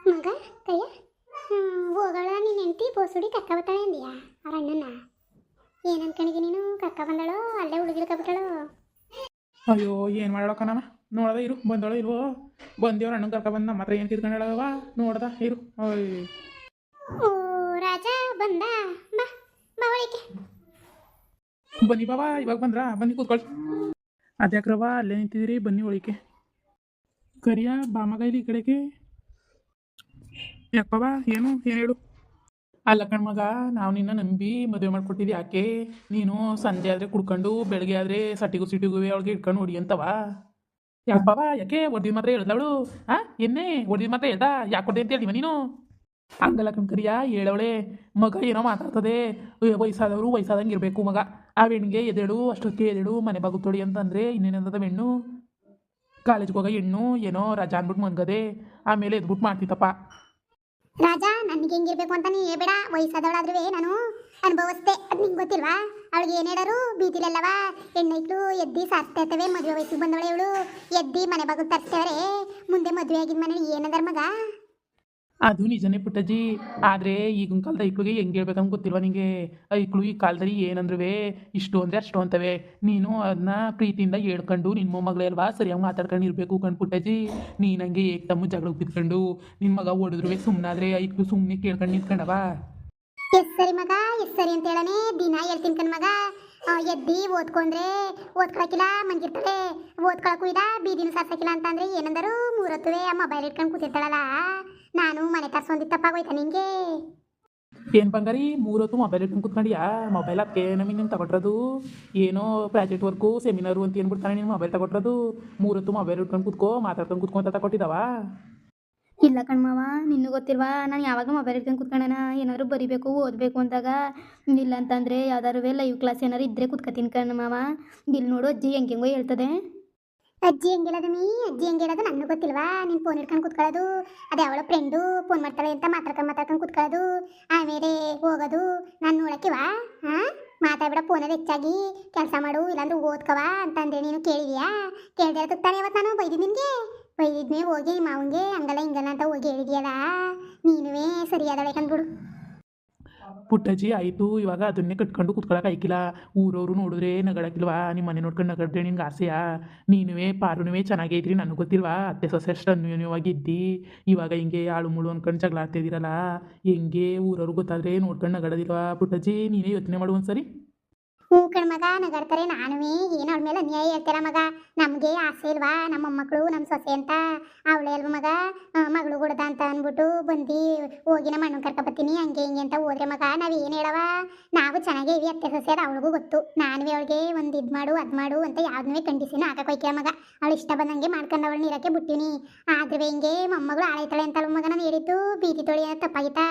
ಮಗ ಕಯ್ಯ ಹೋಗಳ ನೀನು ಹೆಂಡತಿ ಬೋಸುಡಿ ಕಕ್ಕ ಬತ್ತಾಳೆ ಅಂದಿಯಾ? ಅವ್ರ ಅಣ್ಣನ? ಏನು ಅನ್ಕೊಂಡಿದ್ದೀನಿ ನೀನು? ಕಕ್ಕ ಬಂದಳೋ? ಅಲ್ಲೇ ಉಳಿದಿರ್ಕೊಬಿಟ್ಟಳು ಅಯ್ಯೋ ಏನು ಕಣವ ನೋಡ್ದ ಇರು ಬಂದೋಳ ಇಲ್ವೋ? ಬಂದೇವ್ರ ಅಣ್ಣನ ಕರ್ಕ ಬಂದ ನಮ್ಮ ಹತ್ರ ಏನು ಕಿತ್ಕೊಂಡಳವ ನೋಡ್ದ ಇರು. ಅಯ್ಯ ಓ ರಾಜ ಬಂದ? ಬಾ ಬಾ ಒಳಗೆ ಬನ್ನಿ ಬಾವಾ ಇವಾಗ ಬಂದ್ರಾ? ಬನ್ನಿ ಕೂತ್ಕೊಳ್ಳಿ ಅದ್ಯಾಕ್ರವ ಅಲ್ಲೇ ನಿಂತಿದ್ದೀರಿ ಬನ್ನಿ ಒಳಿಕೆ ಕರಿಯ ಬಾಮಗ ಇಲ್ಲಿ ಈ ಕಡೆಗೆ. ಯಾಕವ್ವ ಏನು ಹೇಳು? ಅಲ್ಲ ಕಣ್ಮಗ ನಾವು ನಿನ್ನ ನಂಬಿ ಮದುವೆ ಮಾಡ್ಕೊಟ್ಟಿದ್ದು. ಯಾಕೆ? ನೀನು ಸಂಜೆ ಆದರೆ ಕುಡ್ಕೊಂಡು ಬೆಳಗ್ಗೆ ಆದರೆ ಸಟ್ಟಿಗು ಸಿಟಿಗೂ ಅವಳಿಗೆ ಇಟ್ಕೊಂಡು ಹೊಡಿ ಅಂತವ? ಯಾಕವ್ವ ಯಾಕೆ? ಒಡ್ದಿದ್ ಮಾತ್ರ ಹೇಳ್ದವಳು. ಆ, ಎನ್ನೇ? ಒಡ್ದಿದ್ ಮಾತ್ರ ಹೇಳ್ದ? ಯಾಕೆ ಕೊಡ್ದೆ ಅಂತ ಹೇಳಿವ ನೀನು? ಹಂಗಲ್ಲ ಕಣ್ಕರಿಯ ಹೇಳವಳೆ. ಮಗ ಏನೋ ಮಾತಾಡ್ತದೆ. ವಯಸ್ಸಾದವ್ರು ವಯಸ್ಸಾದಂಗೆ ಇರಬೇಕು ಮಗ. ಆ ಹೆಣ್ಣಿಗೆ ಎದೇಳು, ಅಷ್ಟೊತ್ತಿಗೆ ಎದೇಳು, ಮನೆ ಬಾಗು ತೊಳಿ ಅಂತಂದರೆ ಇನ್ನೇನಂತದ ಹೆಣ್ಣು? ಕಾಲೇಜ್ಗೆ ಹೋಗೋ ಹೆಣ್ಣು, ಏನೋ ರಜಾ ಅಂದ್ಬಿಟ್ಟು ಮನ್ಗದೆ ಆಮೇಲೆ ಎದ್ಬಿಟ್ಟು ಮಾಡ್ತಿತ್ತಪ್ಪ. ರಾಜ ನನಗೆ ಹೆಂಗಿರ್ಬೇಕು ಅಂತ ನೀ ಬೇಡ. ವಯಸ್ಸಾದವಳಾದ್ರೂ ನಾನು ಅನುಭವಿಸ್ದೆ ಅದು ನಿಂಗೆ ಗೊತ್ತಿಲ್ವಾ? ಅವಳಿಗೆ ಏನು ಹೇಳೋರು? ಬೀದಿಲೆಲ್ಲವ? ಹೆಣ್ಣೈಕ್ಳು ಎದ್ದಿ ಸಾರ್ತಾ ಇರ್ತವೆ ಮದುವೆ ವಯಸ್ಸಿಗೆ ಬಂದವಳೆ ಇವಳು. ಎದ್ದಿ ಮನೆ ಬಾಗಿಲು ತರ್ಸ್ತೇವ್ರೆ ಮುಂದೆ ಮದುವೆ ಆಗಿದ ಮನೆ ಏನದರ್ ಮಗ? ಅದು ನಿಜನೇ ಪುಟ್ಟಜ್ಜಿ. ಆದರೆ ಈಗಿನ ಕಾಲದ ಇಕ್ಕಳಿಗೆ ಹೆಂಗೆ ಹೇಳ್ಬೇಕಂತ ಗೊತ್ತಿಲ್ವ ನಿಂಗೆ? ಐಕ್ಳು ಈ ಕಾಲದಲ್ಲಿ ಏನಂದ್ರೂ ಇಷ್ಟು ಅಂದರೆ ಅಷ್ಟು ಅಂತವೆ. ನೀನು ಅದನ್ನ ಪ್ರೀತಿಯಿಂದ ಹೇಳ್ಕೊಂಡು ನಿನ್ನ ಮೊಮ್ಮಗಳೇ ಅಲ್ವಾ ಸರಿಯಾಗಿ ಮಾತಾಡ್ಕೊಂಡು ಇರಬೇಕು ಕಣ್ ಪುಟ್ಟಜ್ಜಿ. ನೀನು ಹಂಗೆ ಏಕ್ ತಮ್ಮ ಜಗಳ ಬಿದ್ಕೊಂಡು ನಿನ್ನ ಮಗ ಓಡಿದ್ರು ಸುಮ್ಮನಾದ್ರೆ ಐಕ್ಳು ಸುಮ್ಮನೆ ಕೇಳ್ಕೊಂಡು ನಿಂತ್ಕೊಂಡವ? ಎಸ್ ಸರಿ ಮಗ, ಎಸ್ ಸರಿ ಅಂತ ಹೇಳನೆ. ದಿನ ಹೇಳ್ತೀನಿ ಕಣ್ ಮಗ. ಎದ್ದಿ ಓದ್ಕೊಂಡ್ರೆ ಓದ್ಕೊಳಕಿಲ್ಲ ಮಂಗಿರ್ತಾಳೆ ಓದ್ಕೊಳಕ್ಕೂ ಇದ ಬೀದಿನೂ ಸಾರ್ಸಕ್ಕಿಲ್ಲ ಅಂತಂದ್ರೆ ಏನಂದರು? ಮೂರತ್ತುವೆ ಆ ಮೊಬೈಲ್ ಇಟ್ಕೊಂಡು ಕೂತಿರ್ತಾಳಲ್ಲ. ನಾನು ಮನೆ ತರ್ಸೊಂದಿ ಹೋಯ್ತಾ ನಿಂಗೆ? ಏನು ಬಂಗಾರಿ ಮೂರೊತ್ತು ಮೊಬೈಲ್ ಇಟ್ಕೊಂಡು ಕುತ್ಕೊಂಡಿಯಾ? ಮೊಬೈಲ್ ಅದಕ್ಕೆ ನಮಗೆ ನೀನು ತಗೊಟ್ಟಿರೋದು ಏನೋ ಪ್ರಾಜೆಕ್ಟ್ ವರ್ಕು ಸೆಮಿನಾರು ಅಂತ ಏನ್ಬಿಡ್ತಾನೆ ನೀನು ಮೊಬೈಲ್ ತಗೊಟ್ಟಿರೋದು ಮೂರೊತ್ತು ಮೊಬೈಲ್ ಇಟ್ಕೊಂಡು ಕುತ್ಕೋ ಮಾತಾಡ್ಕೊಂಡು ಕುತ್ಕೊಂತ ತಗೊಟ್ಟಿದ್ದಾವ ಇಲ್ಲ ಕಣ್ಮವ ನಿನ್ನೂ ಗೊತ್ತಿಲ್ವಾ? ನಾನು ಯಾವಾಗ ಮೊಬೈಲ್ ಇಟ್ಕೊಂಡು ಕುತ್ಕೊಂಡನ ಏನಾದ್ರು ಬರಿಬೇಕು ಓದಬೇಕು ಅಂದಾಗ. ಇಲ್ಲ ಅಂತಂದರೆ ಯಾವ್ದಾದ್ರು ಲೈವ್ ಕ್ಲಾಸ್ ಏನಾರು ಇದ್ದರೆ ಕುತ್ಕೋತೀನಿ ಕಣ್ಮವ ಇಲ್ಲಿ ನೋಡು ಅಜ್ಜಿ ಹೆಂಗೆ ಹೆಂಗೋ ಹೇಳ್ತದೆ. ಅಜ್ಜಿ ಹೆಂಗಿಲ್ಲದ ಮೀ ಅಜ್ಜಿ ಹೆಂಗಿರೋದು ನನಗೂ ಗೊತ್ತಿಲ್ವಾ? ನೀನು ಫೋನ್ ಇಟ್ಕೊಂಡು ಕುತ್ಕೊಳ್ಳೋದು. ಅದೇ ಅವಳ ಫ್ರೆಂಡು ಫೋನ್ ಮಾಡ್ತಾಳೆ ಅಂತ ಮಾತಾಡ್ಕೊಂಡು ಮಾತಾಡ್ಕೊಂಡು ಕುತ್ಕೊಳ್ಳೋದು. ಆಮೇಲೆ ಹೋಗೋದು. ನಾನು ನೋಡಕ್ಕಿವಾ ಹಾಂ? ಮಾತಾಡ್ಬಿಡ ಫೋನಲ್ಲಿ ಹೆಚ್ಚಾಗಿ. ಕೆಲಸ ಮಾಡು, ಇಲ್ಲಾಂದ್ರೆ ಓದ್ಕವ ಅಂತಂದ್ರೆ ನೀನು ಕೇಳಿದ್ಯಾ? ಕೇಳ್ದೆ ತಾನೇ ಇವತ್ತು ನಾನು? ಬೈದಿ ನಿನಗೆ? ಬೈದಿದ್ನೇ ಹೋಗಿ ಮಾವಂಗೆ ಹಂಗಲ್ಲ ಹಿಂಗಲ್ಲ ಅಂತ ಹೋಗಿ ಹೇಳಿದ್ಯಲ್ಲ? ನೀನುವೇ ಸರಿಯಾದಳೆ ಕಂದ್ಬಿಡು ಪುಟ್ಟಜ್ಜಿ, ಆಯಿತು, ಇವಾಗ ಅದನ್ನೇ ಕಟ್ಕೊಂಡು ಕುತ್ಕೊಳಕ್ಕೆ ಆಯ್ಕಿಲ್ಲ. ಊರವರು ನೋಡಿದ್ರೆ ನಗಡಕ್ಕಿಲ್ವಾ ನಿಮ್ಮ ಮನೆ ನೋಡ್ಕೊಂಡು ನಗಡ್ರೆ ನಿನ್ಗೆ ಆಸೆಯಾ? ನೀನುವೇ, ಪಾರುನುವೇ ಚೆನ್ನಾಗೇ ಇದ್ರಿ, ನನಗೆ ಗೊತ್ತಿಲ್ವಾ? ಅತ್ತೆ, ಸೊಸೆ ಅಷ್ಟು ಅನ್ಯೋನ್ಯವಾಗಿ ಇದ್ದಿ ಇವಾಗ ಹಿಂಗೆ ಆಳು ಮುಳು ಅನ್ಕೊಂಡು ಜಗಳ ಆಡ್ತಿದ್ದೀರಲ್ಲ? ಹೆಂಗೆ ಊರವ್ರಿಗೆ ಗೊತ್ತಾದ್ರೆ ನೋಡ್ಕೊಂಡು ನಗಡದಿಲ್ವಾ ಪುಟ್ಟಜ್ಜಿ? ನೀನೇ ಯೋಚನೆ ಮಾಡು ಒಂದ್ಸರಿ. ಹ್ಞೂ ಕಣ್ ಮಗ, ನಗಾಡ್ತಾರೆ ನಾನುವೇ. ಏನು ಅವಳ ಮೇಲೆ ಅನ್ಯಾಯ ಹೇಳ್ತೀರ ಮಗ. ನಮಗೆ ಆಸೆ ಇಲ್ವಾ? ನಮ್ಮ ಮೊಮ್ಮಕ್ಕಳು ನಮ್ಮ ಸೊಸೆ ಅಂತ. ಅವಳೇ ಅಲ್ವ ಮಗ? ಮಗಳು ಕೊಡ್ದ ಅಂತ ಅಂದ್ಬಿಟ್ಟು ಬಂದು ಹೋಗಿ ನಮ್ಮ ಅಣ್ಣನ ಕರ್ಕೊಬತ್ತೀನಿ ಹಂಗೆ ಹಿಂಗೆ ಅಂತ ಹೋದ್ರೆ ಮಗ, ನಾವು ಏನು ಹೇಳವ? ನಾವು ಚೆನ್ನಾಗೇ ಇವಿ ಅತ್ತೆ ಸೊಸೆ ಅದು ಅವಳಿಗೂ ಗೊತ್ತು. ನಾನುವೇ ಅವಳಿಗೆ ಒಂದು ಇದು ಮಾಡು, ಅದು ಮಾಡು ಅಂತ ಯಾವ್ದನ್ನೇ ಕಂಡೀಷನ್ ಹಾಕಕ್ಕೆ ಮಗ. ಅವಳು ಇಷ್ಟ ಬಂದಂಗೆ ಮಾಡ್ಕೊಂಡು ಅವಳು ನೀರಕ್ಕೆ ಬಿಟ್ಟಿನಿ. ಆದ್ರೆ ಹಿಂಗೆ ಮೊಮ್ಮಗಳು ಆಳೈತಾಳೆ ಅಂತ ಮಗ ನಾನು ಹೇಳಿದ್ದು? ಬೀದಿ ತೊಳಿ ತಪ್ಪಾಗಿತ್ತಾ?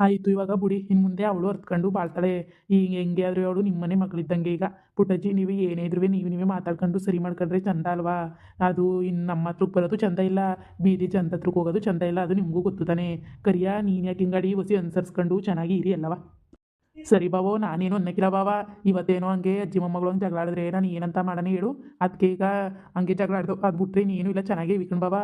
ಆಯಿತು, ಇವಾಗ ಬುಡಿ. ಇನ್ನು ಮುಂದೆ ಅವಳು ಅರ್ತ್ಕೊಂಡು ಬಾಳ್ತಾಳೆ. ಈಗ ಹೆಂಗೆ ಆದರೂ ಅವಳು ನಿಮ್ಮನೆ ಮಗಳಿದ್ದಂಗೆ ಈಗ. ಪುಟ್ಟಜ್ಜಿ, ನೀವು ಏನೇ ಇದ್ರೂ ನೀವು ನೀವೇ ಮಾತಾಡ್ಕೊಂಡು ಸರಿ ಮಾಡ್ಕೊಂಡ್ರೆ ಚಂದ ಅಲ್ವಾ? ಅದು ಇನ್ನು ನಮ್ಮ ಹತ್ರಕ್ಕೆ ಬರೋದು ಚಂದ ಇಲ್ಲ. ಬೀದಿ ಚಂದ ಹತ್ರಕ್ಕೆ ಹೋಗೋದು ಚಂದ ಇಲ್ಲ. ಅದು ನಿಮಗೂ ಗೊತ್ತು ತಾನೆ. ಕರಿಯ, ನೀನು ಯಾಕೆ ಹಿಂಗಾಡಿ ಹೊಸಿ ಅನುಸರಿಸ್ಕೊಂಡು ಚೆನ್ನಾಗಿ ಇರಿ ಅಲ್ಲವಾ? ಸರಿ ಬಾಬೋ ನಾನೇನು ಅನ್ನಕ್ಕಿಲ್ಲ ಬಾವ. ಇವತ್ತೇನೋ ಹಂಗೆ ಅಜ್ಜಿ ಮೊಮ್ಮಗಳು ಹಂಗೆ ಜಗಳಾಡಿದ್ರೆ. ನಾನು ಏನಂತ ಮಾಡೋಣ ಹೇಳು. ಅದಕ್ಕೆ ಈಗ ಹಂಗೆ ಜಗಳಾಡ್ದು. ಅದು ಬಿಟ್ರೆ ನೀನು ಇಲ್ಲ, ಚೆನ್ನಾಗೇ ವಿಕಣ್ ಬಾವ.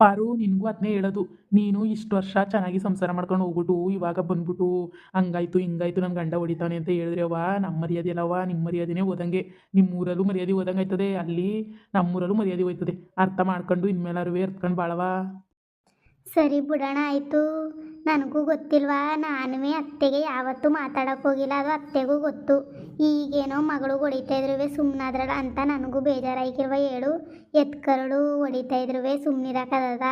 ಪಾರು ನಿನಗೂ ಅದನ್ನೇ ಹೇಳೋದು. ನೀನು ಇಷ್ಟು ವರ್ಷ ಚೆನ್ನಾಗಿ ಸಂಸಾರ ಮಾಡ್ಕೊಂಡು ಹೋಗ್ಬಿಟ್ಟು ಇವಾಗ ಬಂದ್ಬಿಟ್ಟು ಹಂಗಾಯ್ತು, ಹಿಂಗಾಯ್ತು ನನ್ನ ಗಂಡ ಹೊಡಿತಾನೆ ಅಂತ ಹೇಳಿದ್ರೆ ಅವ ನಮ್ಮ ಮರ್ಯಾದೆ ಅಲ್ಲವ ನಿಮ್ಮ ಮರ್ಯಾದೆನೇ ಓದಂಗೆ ನಿಮ್ಮ ಊರಲ್ಲೂ ಮರ್ಯಾದೆ ಓದಂಗೆ ಆಯ್ತದೆ ಅಲ್ಲಿ ನಮ್ಮೂರಲ್ಲೂ ಮರ್ಯಾದೆ ಹೋಯ್ತದೆ. ಅರ್ಥ ಮಾಡ್ಕೊಂಡು ಇನ್ಮೇಲಾರು ಎತ್ಕೊಂಡು ಬಾಳವ ಸರಿ ಬಿಡೋಣ ಆಯಿತು. ನನಗೂ ಗೊತ್ತಿಲ್ವಾ, ನಾನುವೇ ಅತ್ತೆಗೆ ಯಾವತ್ತೂ ಮಾತಾಡೋಕೆ ಹೋಗಿಲ್ಲ, ಅದು ಅತ್ತೆಗೂ ಗೊತ್ತು. ಈಗೇನೋ ಮಗಳು ಹೊಡಿತಾ ಇದ್ರುವೆ ಸುಮ್ಮನಾದ್ರಲ್ಲ ಅಂತ ನನಗೂ ಬೇಜಾರಾಗಿರುವ ಹೇಳು. ಎತ್ಕರಳು ಹೊಡಿತಾ ಇದ್ರುವೆ ಸುಮ್ಮನಿರಕ್ಕದ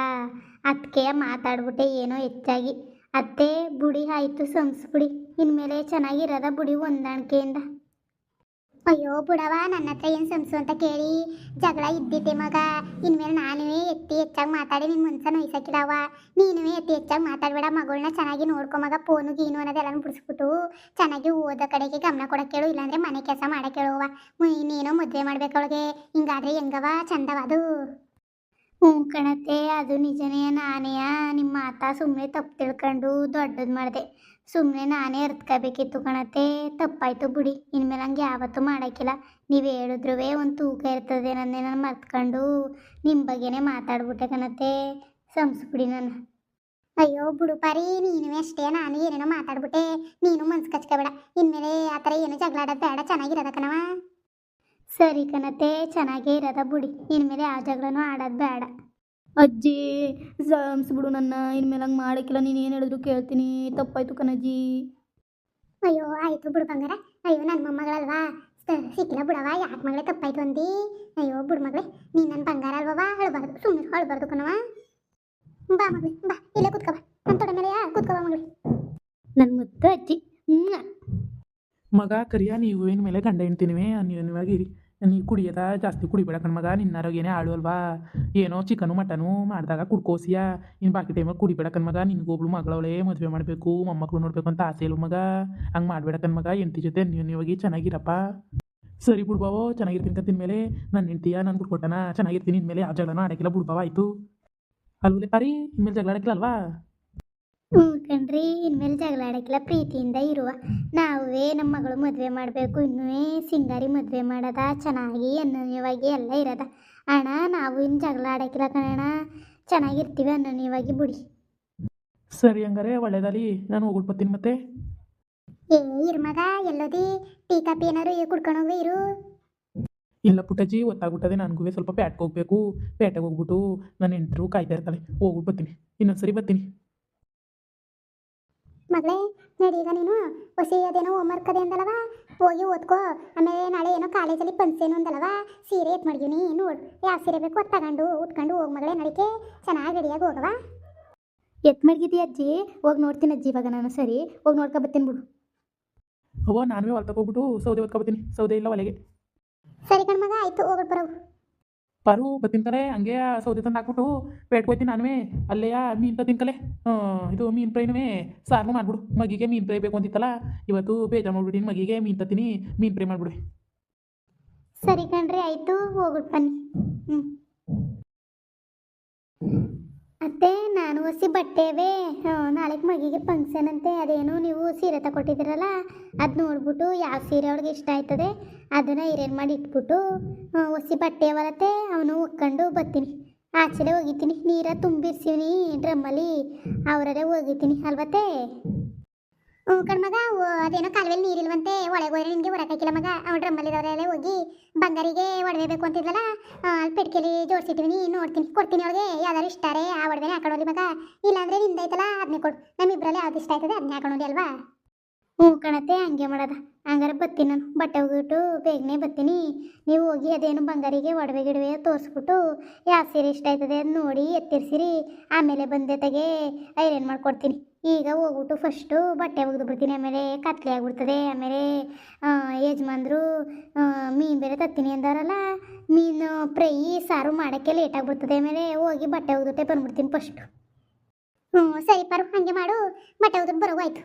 ಅದಕ್ಕೆ ಮಾತಾಡ್ಬಿಟ್ಟೆ ಏನೋ ಹೆಚ್ಚಾಗಿ. ಅತ್ತೆ, ಬುಡಿ ಆಯಿತು ಸಂಸ್ಬಿಡಿ ಇನ್ಮೇಲೆ ಚೆನ್ನಾಗಿರೋದ ಬುಡಿ ಹೊಂದಾಣಿಕೆಯಿಂದ. ಅಯ್ಯೋ ಬುಡವ, ನನ್ನ ಹತ್ರ ಏನು ಸಂಸು ಅಂತ ಕೇಳಿ. ಜಗಳ ಇದ್ದಿದ್ದೆ ಮಗ. ಇನ್ಮೇಲೆ ನಾನೇ ಎತ್ತಿ ಹೆಚ್ಚಾಗಿ ಮಾತಾಡಿ ನಿನ್ನ ಮನ್ಸ ನೋಯ್ಸಕ್ಕಿಲ್ಲವ ನೀನೇ ಎತ್ತಿ ಹೆಚ್ಚಾಗಿ ಮಾತಾಡಬೇಡ ಮಗಳನ್ನ ಚೆನ್ನಾಗಿ ನೋಡ್ಕೊ ಮಗ ಫೋನು ಗೀನು ಅನ್ನೋದೆಲ್ಲ ಬಿಡಿಸ್ಬಿಟ್ಟು ಚೆನ್ನಾಗಿ ಓದೋ ಕಡೆಗೆ ಗಮನ ಕೊಡಕ್ಕೆ ಹೇಳು ಇಲ್ಲಾಂದ್ರೆ ಮನೆ ಕೆಲಸ ಮಾಡಕ್ಕೆ ಹೇಳುವ ನೀನು ಮದುವೆ ಮಾಡ್ಬೇಕವಳಿಗೆ ಹಿಂಗಾದ್ರೆ ಹೆಂಗವ ಚಂದವ ಅದು. ಹ್ಞೂ ಕಣತೆ, ಅದು ನಿಜನೇ ನಾನೇ ನಿಮ್ಮ ಮಾತಾ ಸುಮ್ಮನೆ ತಪ್ಪು ತಿಳ್ಕೊಂಡು ದೊಡ್ಡದು ಮಾಡಿದೆ. ಸುಮ್ಮನೆ ನಾನೇ ಅರ್ತ್ಕೋಬೇಕಿತ್ತು ಕಣತೆ. ತಪ್ಪಾಯ್ತು ಬಿಡಿ. ಇನ್ಮೇಲೆ ಹಂಗೆ ಯಾವತ್ತೂ ಮಾಡೋಕ್ಕಿಲ್ಲ. ನೀವು ಹೇಳಿದ್ರೂ ಒಂದು ತೂಕ ಇರ್ತದೆ ನನ್ನೇ ನಾನು ಮರ್ತ್ಕೊಂಡು. ನಿಮ್ಮ ಬಗ್ಗೆನೇ ಮಾತಾಡ್ಬಿಟ್ಟೆ ಕಣತ್ತೆ ಸಂಸ್ಬಿಡಿ ನಾನು ಅಯ್ಯೋ ಬಿಡು ಪರಿ ನೀನು ಅಷ್ಟೇ. ನಾನು ಏನೇನೋ ಮಾತಾಡ್ಬಿಟ್ಟೆ. ನೀನು ಮನ್ಸು ಕಚ್ಕೋಬೇಡ. ಇನ್ಮೇಲೆ ಆ ಥರ ಏನು ಜಗಳ ಆಡೋದು ಬೇಡ. ಚೆನ್ನಾಗಿರೋದ ಕಣವ. ಸರಿ ಕಣತೆ, ಚೆನ್ನಾಗೇ ಇರೋದ ಬಿಡಿ. ಇನ್ಮೇಲೆ ಯಾವ ಜಗಳನೂ ಆಡೋದು ಬೇಡ. ಅಜ್ಜಿ ಬಿಡು ನನ್ನ ಇನ್ಮೇಲೆ ಹಂಗೆ ಮಾಡೋಕ್ಕಿಲ್ಲ ನೀನು ಏನು ಹೇಳಿದ್ರು ಕೇಳ್ತೀನಿ. ತಪ್ಪಾಯ್ತು ಕಣಜ್ಜಿ. ಅಯ್ಯೋ ಆಯಿತು ಬಿಡು ಬಂಗಾರ. ಅಯ್ಯೋ ನನ್ನ ಮೊಮ್ಮಗಳಲ್ವಾ? ಸಿಕ್ಕಿಲ್ಲ ಬಿಡವ ಯಾಕೆ ಮಗಳೇ ತಪ್ಪಾಯ್ತು ಅಂದಿ? ಅಯ್ಯೋ ಬಿಡು ಮಗಳೇ ನೀನು ನನ್ನ ಬಂಗಾರ ಅಲ್ವವ ಅಳ್ಬಾರ್ದು ಸುಮ್ಮನೆ ಅಳ್ಬಾರ್ದು ಕಣವ ಬಾ ಮಗಳೇ ಬಾ ಇಲ್ಲೇ ಕೂತ್ಕೋ ಬಾ. ನನ್ನ ತೊಡೆ ಮೇಲೆ ಕೂತ್ಕೋ ಬಾ ಮಗಳೇ. ನನ್ನ ಮುದ್ದು ಅಜ್ಜಿ ಮಗ ಕರಿಯ ನೀವು ಏನು ಮೇಲೆ ಗಂಡ ಹೆಣ್ತಿನಿವೆ ಅನ್ಯೋನ್ಯವಾಗಿ ಇರಿ ನೀ ಕುಡಿಯದ ಜಾಸ್ತಿ ಕುಡಿಬೇಡ ಕಣ್ಮಗ ಮಗ ನಿನ್ನಾರೋಗ್ಯನೇ ಹಾಳು ಅಲ್ವಾ? ಏನೋ ಚಿಕನು ಮಟನು ಮಾಡಿದಾಗ ಕುಡ್ಕೋಸಿಯ? ಇನ್ನು ಬಾಕಿ ಟೈಮಾಗ ಕುಡಿಬೇಡ ಕಣ್ಮಗ ನಿನ್ಗೊಬ್ಳು ಮಗಳವಳೇ ಮದುವೆ ಮಾಡಬೇಕು ಮೊಮ್ಮಕ್ಕಳು ನೋಡಬೇಕು ಅಂತ ಆಸೆ ಇಲ್ಲ ಮಗ? ಹಂಗೆ ಮಾಡಬೇಡ ಕಣ್ಮಗ ಹೆಂಡತಿ ಜೊತೆ ನೀವು ನೀವಾಗಿ ಚೆನ್ನಾಗಿರಪ್ಪ. ಸರಿ ಬಿಡ್ಬಾವೋ ಚೆನ್ನಾಗಿರ್ತೀನಿ ಕತ್ತಿನ ಮೇಲೆ ನನ್ನ ಹೆಂಡ್ತಿಯ ನಾನು ಬಿಟ್ಕೊಟ್ಟನ ಚೆನ್ನಾಗಿರ್ತೀನಿ, ಇನ್ಮೇಲೆ ಆ ಜಗಳನೂ ಆಡೋಕ್ಕಿಲ್ಲ ಬಿಡ್ಬಾವ ಆಯಿತು? ಅಲ್ವೇ ಪಾರಿ, ಇನ್ಮೇಲೆ ಜಗಳ ಆಡಕ್ಕಿಲ್ಲ ಅಲ್ವಾ? ಕಣ್ರಿ ಇನ್ಮೇಲೆ ಜಗಳ ಆಡಕ್ಕಿಲ್ಲ ಪ್ರೀತಿಯಿಂದ ಇರುವ. ನಾವೇ ನಮ್ಮ ಮಗಳು ಮದುವೆ ಮಾಡಬೇಕು ಇನ್ನೂ ಸಿಂಗಾರಿ ಮದುವೆ ಮಾಡೋದ ಚೆನ್ನಾಗಿ ಅನ್ಯೋನ್ಯವಾಗಿ ಎಲ್ಲ ಇರದ. ಅಣ್ಣ ನಾವು ಇನ್ನು ಜಗಳ ಆಡಕ್ಕಿಲ್ಲ ಕಣಣ್ಣ ಚೆನ್ನಾಗಿರ್ತೀವಿ ಅನ್ಯೋನ್ಯವಾಗಿ ಬಿಡಿ. ಸರಿ ಹಂಗಾರೆ ಒಳ್ಳೇದಲ್ಲಿ ನಾನು ಹೋಗ್ಬಿಟ್ಟು ಬರ್ತೀನಿ ಮತ್ತೆ. ಏ ಇರ್ ಮಗ ಎಲ್ಲೋದಿ? ಟೀ ಕಾಪಿ ಏನಾರು ಕುಡ್ಕೊಂಡು ಹೋಗಿ ಇರು. ಇಲ್ಲ ಪುಟ್ಟಜ್ಜಿ ಗೊತ್ತಾಗ್ಬಿಟ್ಟದೆ ನನಗೂ ಸ್ವಲ್ಪ ಪ್ಯಾಟ್ಗೆ ಹೋಗ್ಬೇಕು. ಪೇಟೆಗೆ ಹೋಗ್ಬಿಟ್ಟು ನನ್ನ ಹೆಂಡ್ರು ಕಾಯ್ತಾ ಇರ್ತಾಳೆ. ಹೋಗ್ಬಿಟ್ಟು ಬರ್ತೀನಿ. ಇನ್ನೊಂದ್ಸರಿ ಬರ್ತೀನಿ. ಮಗಳೇ ನಡಿ ಈಗ ನೀನು ಹೊಸಿ ಅದೇನೋ ಹೋಮ್ವರ್ಕ್ ಅದೇ ಅಂದಲವ ಹೋಗಿ ಓದ್ಕೋ. ಆಮೇಲೆ ನಾಳೆ ಏನೋ ಕಾಲೇಜಲ್ಲಿ ಪಂಚೇನು ಅಂದಲವ ಸೀರೆ ಎತ್ ಮಾಡಿದೀನಿ ನೋಡು. ಯಾವ ಸೀರೆ ಬೇಕು ಅದು ತಗೊಂಡು ಉಟ್ಕೊಂಡು ಹೋಗಿ ಮಗಳೇ ನಡಿಕೆ. ಚೆನ್ನಾಗಿ ರೆಡಿಯಾಗಿ ಹೋಗವ ಎತ್ ಮಡಗಿದ್ದಿ ಅಜ್ಜಿ? ಹೋಗಿ ನೋಡ್ತೀನಿ ಅಜ್ಜಿ ಇವಾಗ ನಾನು ಸರಿ? ಹೋಗಿ ನೋಡ್ಕೊ ಬರ್ತೀನಿ ಬಿಡು. ಅವ್ವ ನಾನು ಹೊಲ್ತಕ್ಕೆ ಹೋಗ್ಬಿಟ್ಟು ಸೌದೆ ಹೊತ್ಕೊಬತ್ತೀನಿ ಸೌದೆ ಇಲ್ಲ ಒಲೆಗೆ. ಸರಿ ಕಣ್ಮಗ ಆಯ್ತು ಹೋಗ್ಬಿಟ್ಟು ಬರೋವು ಪಾರು ಬರ್ತೀನಿ ಕಲೆ ಹಂಗೆ ಸೌದೆ ತಂದು ಹಾಕ್ಬಿಟ್ಟು ಪೇಟ್ಗೆ ಹೋಗ್ತೀನಿ ನಾನುವೇ ಅಲ್ಲೆಯ ಮೀನು ತಿನ್ಕಲೆ. ಕಲೆ ಇದು ಮೀನು ಫ್ರೈನುವೇ ಸಾರು ಮಾಡ್ಬಿಡು. ಮಗಿಗೆ ಮೀನು ಫ್ರೈ ಬೇಕು ಅಂತಿತ್ತಲ್ಲ. ಇವತ್ತು ಬೇಜಾರು ಮಾಡ್ಬಿಟ್ಟಿನಿ. ಮಗಿಗೆ ಮೀನು ತತ್ತೀನಿ. ಮೀನು ಫ್ರೈ ಮಾಡ್ಬಿಡಿ. ಸರಿ ಕಣ್ರಿ, ಆಯ್ತು. ಹೋಗ್ಬಿಟ್ಟು ಬನ್ನಿ. ಹ್ಞೂ ಅತ್ತೆ ನಾನು ಹೊಸಿ ಬಟ್ಟೆವೇ ನಾಳೆಗೆ ಮಗಿಗೆ ಫಂಕ್ಷನ್ ಅಂತೆ, ಅದೇನು ನೀವು ಸೀರೆ ತಗೊಟ್ಟಿದ್ದೀರಲ್ಲ ಅದು ನೋಡ್ಬಿಟ್ಟು ಯಾವ ಸೀರೆ ಅವಳಿಗೆ ಇಷ್ಟ ಆಯ್ತದೆ, ಅದನ್ನು ಐರನ್ ಮಾಡಿ ಇಟ್ಬಿಟ್ಟು ಹೊಸಿ ಬಟ್ಟೆ ಅವರತ್ತೆ ಅವನು ಒಕ್ಕೊಂಡು ಬರ್ತೀನಿ. ಆಚೆಲೆ ಒಗಿತೀನಿ ನೀರ ತುಂಬಿರ್ಸೀನಿ ಡ್ರಮ್ಮಲ್ಲಿ ಅವರೇ ಒಗಿತೀನಿ ಅಲ್ವತ್ತೆ? ಹ್ಞೂ ಕಣ್ಮಗ ಓ- ಅದೇನೋ ಕಾಲುವೆಲ್ಲಿ ನೀರಿಲ್ವಂತೆ, ಒಳಗೆ ಹೋದ್ರೆ ನಿನಗೆ ಹೊರಕಾಕಿಲ್ಲ ಮಗ. ಅವ್ನು ಡ್ರಮ್ಮಲ್ಲಿರೋರೆಲ್ಲ ಹೋಗಿ ಬಂಗಾರಿಗೆ ಒಡವೆ ಬೇಕು ಅಂತಿದ್ಲಲ್ಲ ಅಲ್ಲಿ ಪೆಟ್ಕೆಲಿ ಜೋಡಿಸಿಟ್ಟಿವಿನಿ ನೋಡ್ತೀನಿ, ಕೊಡ್ತೀನಿ ಅವಳಿಗೆ. ಯಾವ್ದಾರು ಇಷ್ಟಾರೆ ಆ ಒಡವೆನೇ ಹಾಕೊಳ್ಳಿ ಮಗ. ಇಲ್ಲಾಂದ್ರೆ ನಿಂದೈತಲ್ಲ ಅದನ್ನೇ ಕೊಡು. ನಮ್ಮಿಬ್ಬರಲ್ಲಿ ಯಾವ್ದು ಇಷ್ಟ ಆಯ್ತದೆ ಅದನ್ನೇ ಹಾಕೊಳ್ಳಿ ಅಲ್ವಾ? ಹ್ಞೂ ಕಣತೆ ಹಂಗೆ ಮಾಡೋದ. ಹಂಗಾರೆ ಬತ್ತೀನಿ ನಾನು. ಬಟ್ಟೆ ಹೋಗಿಬಿಟ್ಟು ಬೇಗನೆ ಬತ್ತೀನಿ. ನೀವು ಹೋಗಿ ಅದೇನು ಬಂಗಾರಿಗೆ ಒಡವೆ ಗಿಡವೆ ತೋರಿಸ್ಬಿಟ್ಟು ಯಾವ ಸೀರೆ ಇಷ್ಟ ಆಯ್ತದೆ ನೋಡಿ ಎತ್ತಿರ್ಸಿರಿ. ಆಮೇಲೆ ಬಂದೆ ತೆಗೆ, ಐರನ್ ಮಾಡ್ಕೊಡ್ತೀನಿ. ಈಗ ಹೋಗ್ಬಿಟ್ಟು ಫಸ್ಟು ಬಟ್ಟೆ ಒಗೆದು ಬಿಡ್ತೀನಿ. ಆಮೇಲೆ ಕತ್ಲೆ ಆಗಿಬಿಡ್ತದೆ. ಆಮೇಲೆ ಯಜಮಾನ್ರು ಮೀನು ಬೇರೆ ತತ್ತೀನಿ ಅಂದಾರಲ್ಲ, ಮೀನು, ಫ್ರೈ, ಸಾರು ಮಾಡೋಕ್ಕೆ ಲೇಟ್ ಆಗ್ಬಿಡ್ತದೆ. ಆಮೇಲೆ ಹೋಗಿ ಬಟ್ಟೆ ಒಗೆದುಟ್ಟೆ ಬಂದ್ಬಿಡ್ತೀನಿ ಫಸ್ಟು ಹ್ಞೂ, ಸರಿ ಪರು ಹಾಗೆ ಮಾಡು. ಬಟ್ಟೆ ಒಗೆದು ಬರೋ ಆಯ್ತು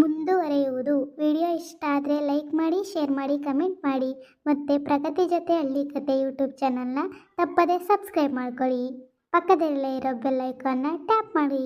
ಮುಂದುವರೆಯುವುದು. ವಿಡಿಯೋ ಇಷ್ಟ ಆದರೆ ಲೈಕ್ ಮಾಡಿ, ಶೇರ್ ಮಾಡಿ, ಕಮೆಂಟ್ ಮಾಡಿ. ಮತ್ತು ಪ್ರಗತಿ ಜೊತೆ ಹಳ್ಳಿ ಕತೆ ಯೂಟ್ಯೂಬ್ ಚಾನಲ್ನ ತಪ್ಪದೇ ಸಬ್ಸ್ಕ್ರೈಬ್ ಮಾಡ್ಕೊಳ್ಳಿ. ಪಕ್ಕದಲ್ಲೇ ಇರೋ ಬೆಲ್ ಐಕಾನ್ನ ಟ್ಯಾಪ್ ಮಾಡಿ.